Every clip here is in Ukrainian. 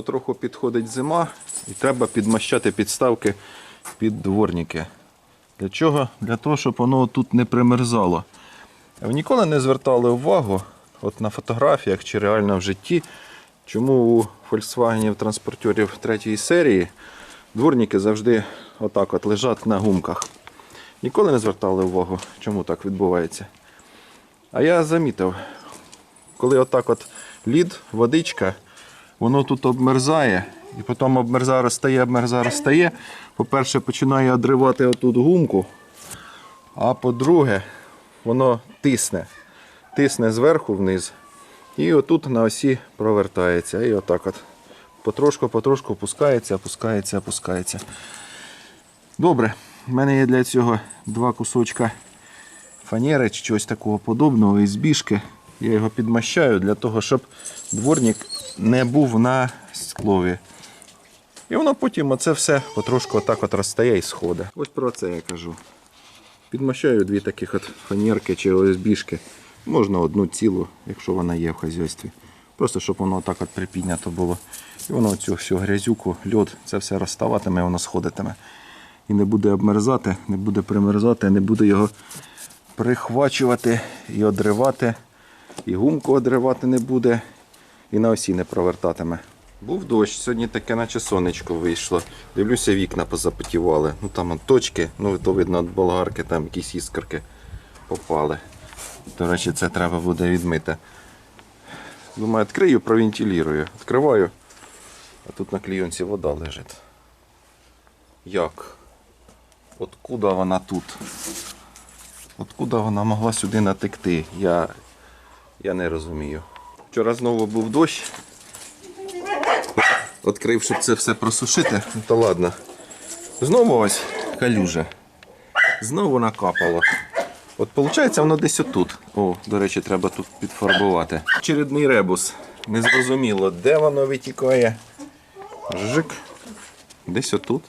потроху підходить зима і треба підмащати підставки під дворники. Для чого? Для того, щоб воно тут не примерзало. Ви ніколи не звертали увагу, от на фотографіях чи реально в житті, чому у Volkswagen транспортерів третьої серії дворники завжди отак от лежать на гумках. Ніколи не звертали увагу, чому так відбувається. А я замітив, коли отак от лід, водичка, воно тут обмерзає, і потім обмерзає, розтає, обмерзає, розтає. По-перше, починає одривати отут гумку, а по-друге, воно тисне. Тисне зверху вниз. І отут на осі провертається. І отак от. Потрошку, потрошку опускається, опускається, опускається. Добре, в мене є для цього два кусочка фанери чи чогось такого подобного із біжки. Я його підмащаю для того, щоб дворник не був на склові. І воно потім оце все потрошку отак от розстає і сходить. Ось про це я кажу. Підмащаю дві таких от фанерки чи ОСБшки. Можна одну цілу, якщо вона є в хазяйстві. Просто щоб воно так от припіднято було. І воно цю всю грязюку, льод, це все розставатиме, воно сходитиме. І не буде обмерзати, не буде примерзати, не буде його прихвачувати і одривати. І гумку одривати не буде, і на осі не провертатиме. Був дощ, сьогодні таке, наче сонечко вийшло. Дивлюся, вікна позапотівали. Ну там точки, ну то видно від болгарки, там якісь іскорки попали. До речі, це треба буде відмити. Думаю, відкрию, провентилірую. Відкриваю, а тут на клійонці вода лежить. Як? Откуда вона тут? Откуда вона могла сюди натекти? Я, я не розумію. Вчора знову був дощ. Відкрив, щоб це все просушити. Ну то ладно. Знову ось калюжа. Знову накапало. От виходить, воно десь отут. О, до речі, треба тут підфарбувати. Чередний ребус. Незрозуміло, де воно витікає. Жик. Десь отут.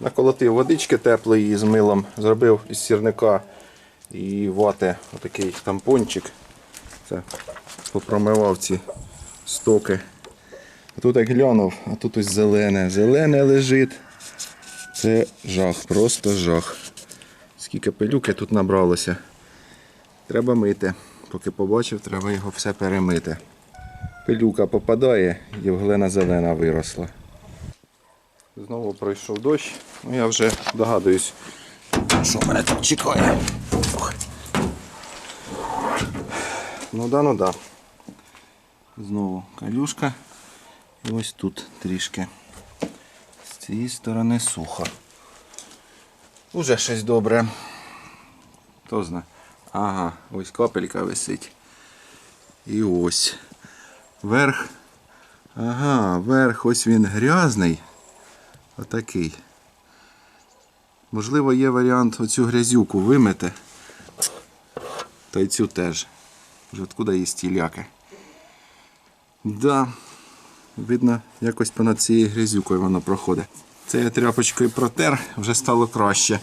Наколотив водички теплої з милом, зробив із сірника і вати отакий тампончик. Це попромивав ці стоки. Тут як глянув, а тут ось зелене. Зелене лежить. Це жах, просто жах. Скільки пилюки тут набралося. Треба мити. Поки побачив, треба його все перемити. Пилюка попадає, Євглена зелена виросла. Знову пройшов дощ. Ну я вже догадуюсь, що мене тут чекає. Ну да, ну да. Знову калюшка. І ось тут трішки. З цієї сторони сухо. Уже щось добре. Хто зна. Ага, ось капелька висить. І ось. Верх. Ага, верх ось він грязний. Отакий. Можливо, є варіант оцю грязюку вимити. Та й цю теж. Откуда є стіляки. Да. Видно, якось понад цією грязюкою воно проходить. Це я тряпочкою протер, вже стало краще.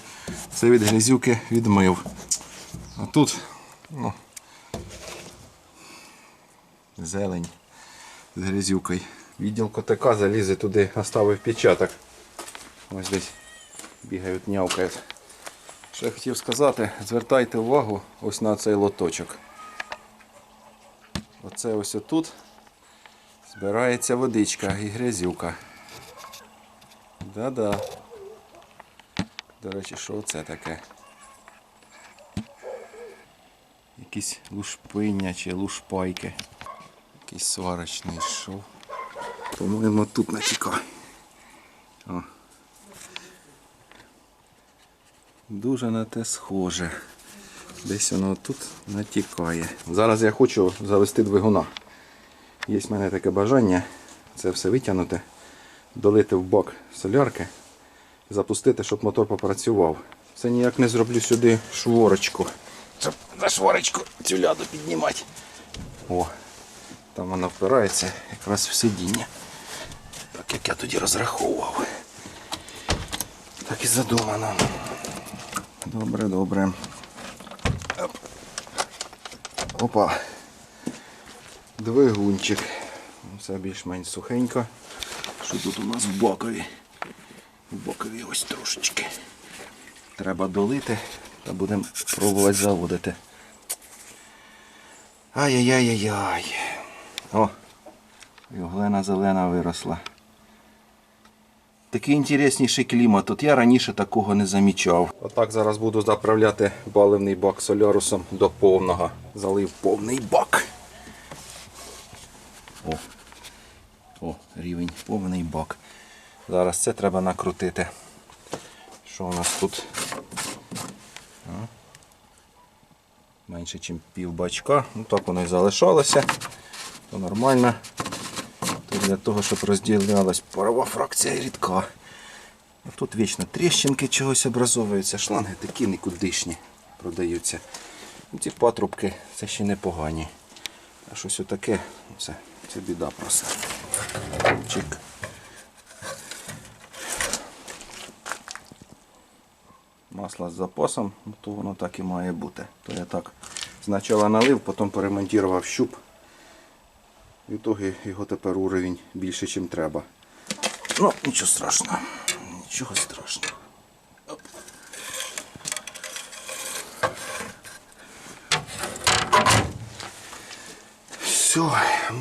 Це від грязюки відмив. А тут ну, зелень з грязюкою. Відділ котика залізе туди, оставив печаток. Ось десь бігають, нявкають. Що я хотів сказати, звертайте увагу ось на цей лоточок. Оце ось отут збирається водичка і грязюка. Да-да. До речі, що це таке? Якісь лушпиння чи лушпайки. Якийсь сварочний шов. По-моєму, тут натікає. Дуже на те схоже. Десь воно тут натікає. Зараз я хочу завести двигуна. Є в мене таке бажання це все витягнути, долити в бак солярки, запустити, щоб мотор попрацював. Це ніяк не зроблю сюди шворочку. Щоб за шворочку цю ляду піднімати. О, там вона впирається якраз в сидіння. Так як я тоді розраховував. Так і задумано. Добре, добре. Оп. Опа. Двигунчик. все більш-менш сухенько. Що тут у нас в бокові? В бокові ось трошечки. Треба долити та будемо пробувати заводити. Ай-яй-яй-яй-яй. О, і глина зелена виросла. Такий інтересніший клімат. Тут я раніше такого не замічав. Отак зараз буду заправляти баливний бак солярусом до повного. Залив повний бак. О, О, рівень повний бак. Зараз це треба накрутити. Що у нас тут? Менше, ніж пів бачка. Ну так воно і залишалося. То нормально. То для того, щоб розділялась парова фракція рідка. Тут вічно тріщинки чогось образовуються, шланги такі нікудишні продаються. Ну, Ці патрубки це ще непогані. А щось отаке, ну, це, це біда просто. Чик. Масло з запасом, ну, то воно так і має бути. То я так спочатку налив, потім поремонтував щуп. В ітогі його тепер уровень більше, ніж треба. Ну, нічого страшного. Нічого страшного. Оп. Все,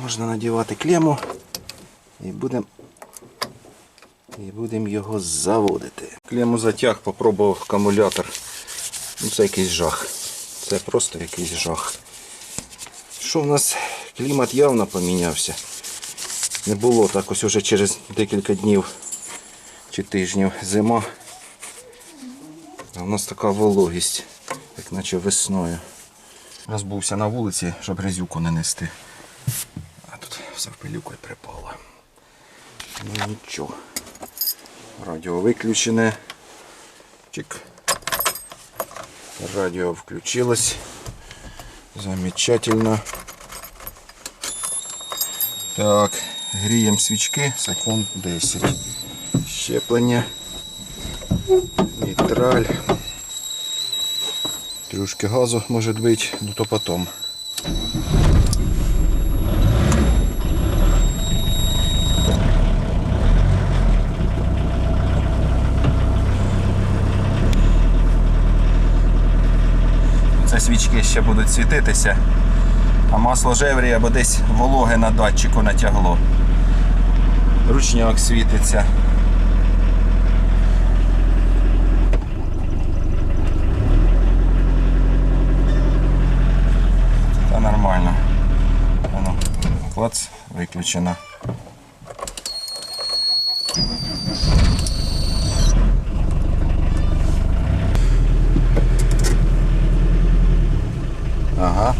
можна надівати клему і будемо і будемо його заводити. Клему затяг, попробував акумулятор. Ну, це якийсь жах. Це просто якийсь жах. Що в нас клімат явно помінявся. Не було так ось уже через декілька днів чи тижнів зима. А у нас така вологість, як наче весною. Розбувся на вулиці, щоб грязюку не нести. А тут все в пилюку і припало. Ну нічого. Радіо виключене. Чик. Радіо включилось. Замечательно. Так, гріємо свічки секунд 10. Щеплення. Нейтраль. Трошки газу може бути, ну то потом. Це свічки ще будуть світитися, а масло жеврі або десь вологе на датчику натягло. Ручняк світиться. Та нормально. Воно, клац, виключено. Ага.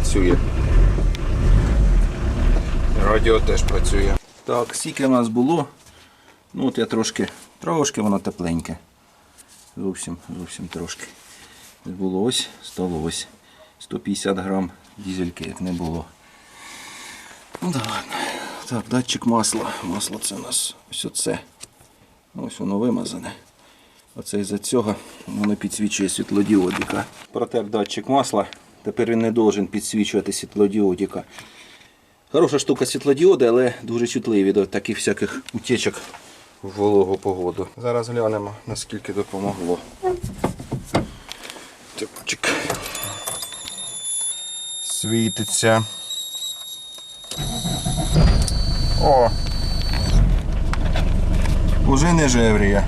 Працює. Радіо теж працює. Так, скільки в нас було. Ну от я трошки, трошки воно тепленьке. Зовсім, зовсім трошки. Було ось, стало ось 150 грам дізельки, як не було. Ну да ладно. Так, датчик масла. Масло це у нас ось оце. Ось воно вимазане. Оце із-за цього воно підсвічує світлодіодика. Протер датчик масла. Тепер він не должен підсвічувати світлодіодика. Хороша штука світлодіоди, але дуже чутливі до таких всяких утечок в вологу погоду. Зараз глянемо, наскільки допомогло. Типчик. Світиться. О! Уже не жевріє.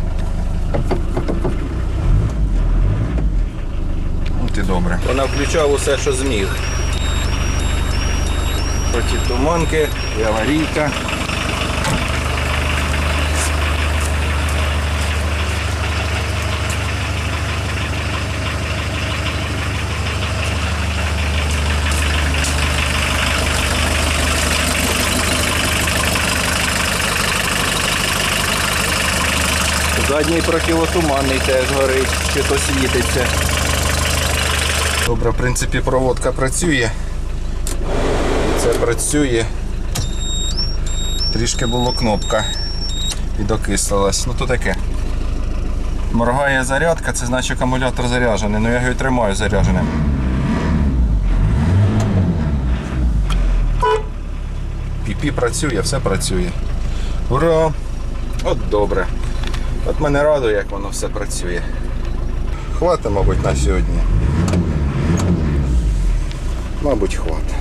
І добре. Вона включав усе, що зміг. Проти туманки і аварійка. Задній противотуманний теж горить, чи то світиться. Добре, в принципі, проводка працює. Це працює. Трішки було кнопка і докислилась. Ну то таке. Моргає зарядка, це значить акумулятор заряджений, ну я його і тримаю заряженим. Піпі працює, все працює. Ура! От добре. От мене радує, як воно все працює. Хватить, мабуть, на сьогодні. Мабуть, хватить.